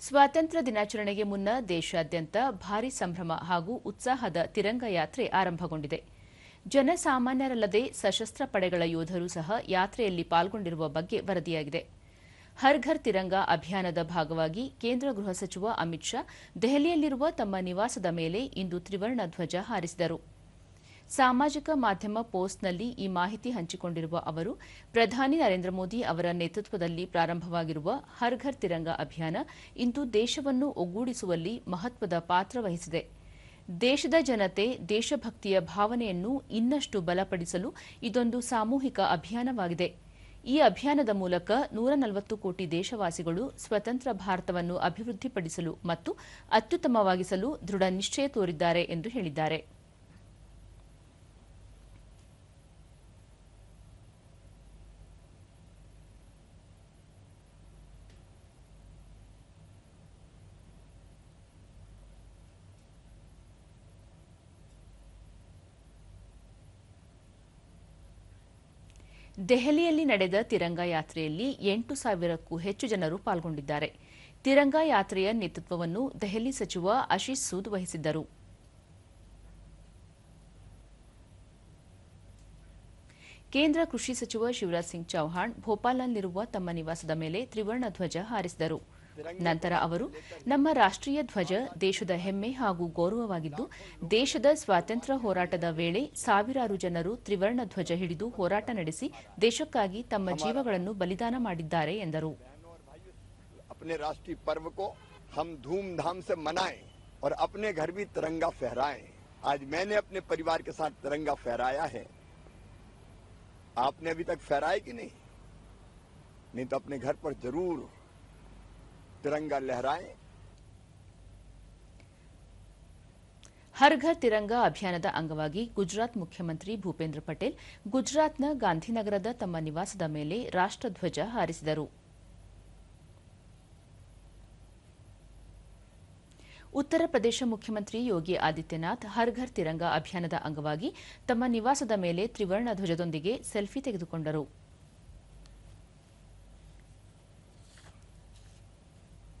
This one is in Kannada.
ಸ್ವಾತಂತ್ರ್ಯ ದಿನಾಚರಣೆಗೆ ಮುನ್ನ ದೇಶಾದ್ಯಂತ ಭಾರೀ ಸಂಭ್ರಮ ಹಾಗೂ ಉತ್ಸಾಹದ ತಿರಂಗ ಯಾತ್ರೆ ಆರಂಭಗೊಂಡಿದೆ. ಜನಸಾಮಾನ್ಯರಲ್ಲದೆ ಸಶಸ್ತ್ರ ಪಡೆಗಳ ಯೋಧರು ಸಹ ಯಾತ್ರೆಯಲ್ಲಿ ಪಾಲ್ಗೊಂಡಿರುವ ಬಗ್ಗೆ ವರದಿಯಾಗಿದೆ. ಹರ್ ಘರ್ ತಿರಂಗ ಅಭಿಯಾನದ ಭಾಗವಾಗಿ ಕೇಂದ್ರ ಗೃಹ ಸಚಿವ ಅಮಿತ್ ಶಾ ದೆಹಲಿಯಲ್ಲಿರುವ ತಮ್ಮ ನಿವಾಸದ ಮೇಲೆ ಇಂದು ತ್ರಿವರ್ಣ ಧ್ವಜ ಹಾರಿಸಿದರು. ಸಾಮಾಜಿಕ ಮಾಧ್ಯಮ ಪೋಸ್ಟ್ನಲ್ಲಿ ಈ ಮಾಹಿತಿ ಹಂಚಿಕೊಂಡಿರುವ ಅವರು, ಪ್ರಧಾನಿ ನರೇಂದ್ರ ಮೋದಿ ಅವರ ನೇತೃತ್ವದಲ್ಲಿ ಪ್ರಾರಂಭವಾಗಿರುವ ಹರ್ ಘರ್ ತಿರಂಗ ಅಭಿಯಾನ ಇಂದು ದೇಶವನ್ನು ಒಗ್ಗೂಡಿಸುವಲ್ಲಿ ಮಹತ್ವದ ಪಾತ್ರ ವಹಿಸಿದೆ. ದೇಶದ ಜನತೆ ದೇಶಭಕ್ತಿಯ ಭಾವನೆಯನ್ನು ಇನ್ನಷ್ಟು ಬಲಪಡಿಸಲು ಇದೊಂದು ಸಾಮೂಹಿಕ ಅಭಿಯಾನವಾಗಿದೆ. ಈ ಅಭಿಯಾನದ ಮೂಲಕ ನೂರ ನಲವತ್ತು ಕೋಟಿ ದೇಶವಾಸಿಗಳು ಸ್ವತಂತ್ರ ಭಾರತವನ್ನು ಅಭಿವೃದ್ಧಿಪಡಿಸಲು ಮತ್ತು ಅತ್ಯುತ್ತಮವಾಗಿಸಲು ದೃಢ ನಿಶ್ಚಯ ತೋರಿದ್ದಾರೆ ಎಂದು ಹೇಳಿದ್ದಾರೆ. ದೆಹಲಿಯಲ್ಲಿ ನಡೆದ ತಿರಂಗ ಯಾತ್ರೆಯಲ್ಲಿ ಎಂಟು ಸಾವಿರಕ್ಕೂ ಹೆಚ್ಚು ಜನರು ಪಾಲ್ಗೊಂಡಿದ್ದಾರೆ. ತಿರಂಗ ಯಾತ್ರೆಯ ನೇತೃತ್ವವನ್ನು ದೆಹಲಿ ಸಚಿವ ಆಶೀಶ್ ಸೂದ್ ವಹಿಸಿದ್ದರು. ಕೇಂದ್ರ ಕೃಷಿ ಸಚಿವ ಶಿವರಾಜ್ ಸಿಂಗ್ ಚೌಹಾಣ್ ಭೋಪಾಲ್ನಲ್ಲಿರುವ ತಮ್ಮ ನಿವಾಸದ ಮೇಲೆ ತ್ರಿವರ್ಣ ಧ್ವಜ ಹಾರಿಸಿದರು. ನಂತರ ಅವರು ನಮ್ಮ ರಾಷ್ಟ್ರೀಯ ಧ್ವಜ ದೇಶದ ಹೆಮ್ಮೆ ಹಾಗೂ ಗೌರವವಾಗಿದ್ದು ದೇಶದ ಸ್ವಾತಂತ್ರ್ಯ ಹೋರಾಟದ ವೇಳೆ ಸಾವಿರಾರು ಜನರು ತ್ರಿವರ್ಣ ಧ್ವಜ ಹಿಡಿದು ಹೋರಾಟ ನಡೆಸಿ ದೇಶಕ್ಕಾಗಿ ತಮ್ಮ ಜೀವಗಳನ್ನು ಬಲಿದಾನ ಮಾಡಿದ್ದಾರೆ ಎಂದರು अपने राष्ट्रीय पर्व को हम धूमधाम से मनाएं और अपने घर भी तिरंगा फहराएं आज मैंने अपने परिवार के साथ तिरंगा फहराया है आपने अभी तक फहराया कि नहीं नहीं तो अपने घर पर जरूर तिरंगा लहराएं ಹರ್ ಘರ್ ತಿರಂಗ ಅಭಿಯಾನದ ಅಂಗವಾಗಿ ಗುಜರಾತ್ ಮುಖ್ಯಮಂತ್ರಿ ಭೂಪೇಂದ್ರ ಪಟೇಲ್ ಗುಜರಾತ್ನ ಗಾಂಧಿನಗರದ ತಮ್ಮ ನಿವಾಸದ ಮೇಲೆ ರಾಷ್ಟ್ರಧ್ವಜ ಹಾರಿಸಿದರು ಉತ್ತರ ಪ್ರದೇಶ ಮುಖ್ಯಮಂತ್ರಿ ಯೋಗಿ ಆದಿತ್ಯನಾಥ್ ಹರ್ ಘರ್ ತಿರಂಗ ಅಭಿಯಾನದ ಅಂಗವಾಗಿ ತಮ್ಮ ನಿವಾಸದ ಮೇಲೆ ತ್ರಿವರ್ಣ ಧ್ವಜದೊಂದಿಗೆ ಸೆಲ್ಫಿ ತೆಗೆದುಕೊಂಡರು